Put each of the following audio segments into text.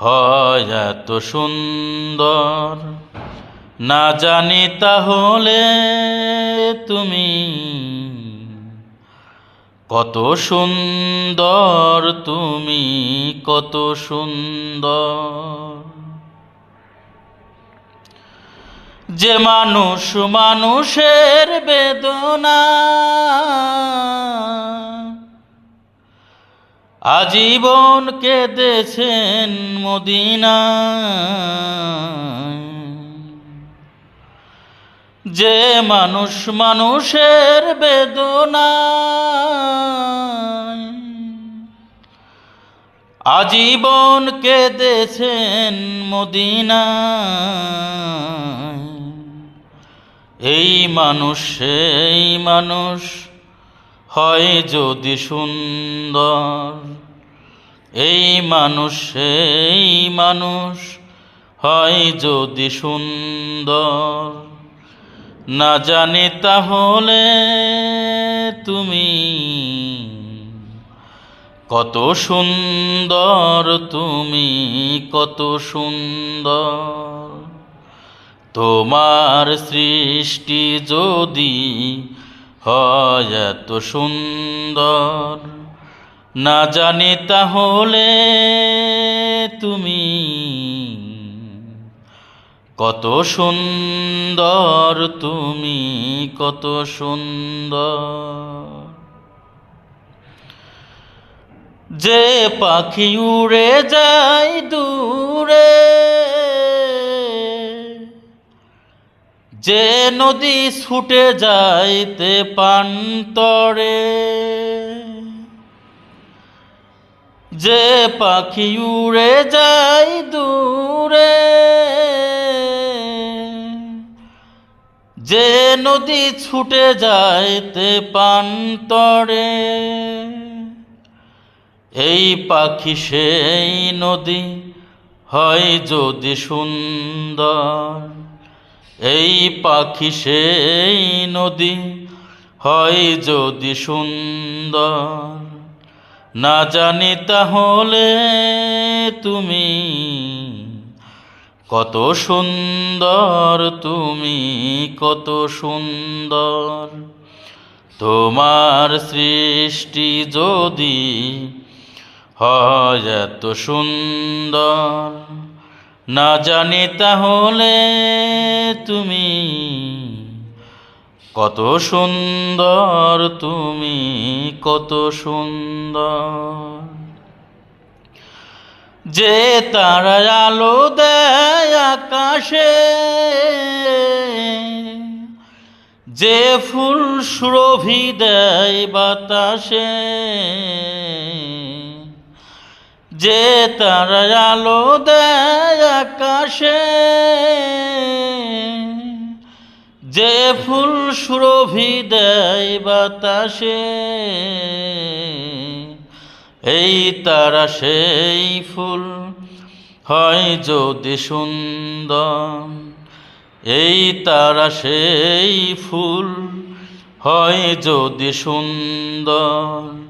হয় এত সুন্দর। না জানি তাহলে তুমি কত সুন্দর, তুমি কত সুন্দর। যে মানুষ মানুষের বেদনা আজীবন কেঁদেছেন মদিনা। যে মানুষ মানুষের বেদনা। আজীবন কেঁদেছেন মদিনা। এই মানুষ সেই মানুষ হয় যদি সুন্দর। এই মানুষ এই মানুষ হয় যদি সুন্দর। না জানি তাহলে তুমি কত সুন্দর, তুমি কত সুন্দর। তোমার সৃষ্টি যদি হয় এত সুন্দর। না জানি তাহলে তুমি কত সুন্দর, তুমি কত সুন্দর। যে পাখি উড়ে যায় দূরে যে নদী ছুটে যাইতে পান্তরে যে পাখি উড়ে যায় দূরে, যে নদী ছুটে যাইতে পান্তরে এই পাখি সেই নদী হয় যদি সুন্দর। এই পাখি সেই নদী হয় যদি সুন্দর। না জানি তাহলে তুমি কত সুন্দর, তুমি কত সুন্দর। তোমার সৃষ্টি যদি হয় এত সুন্দর। না জানি তাহলে তুমি কত সুন্দর, তুমি কত সুন্দর। যে তারা আলো দেয় আকাশে, যে ফুল সুরভি দেয় বাতাসে যে তারা আলো দেয় আকাশে, যে ফুল সুরভি দেয় বাতাসে, এই তারা সেই ফুল হয় যদি সুন্দর। এই তারা সেই ফুল হয় যদি সুন্দর।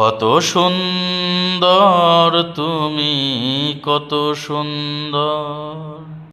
কত সুন্দর তুমি কত সুন্দর।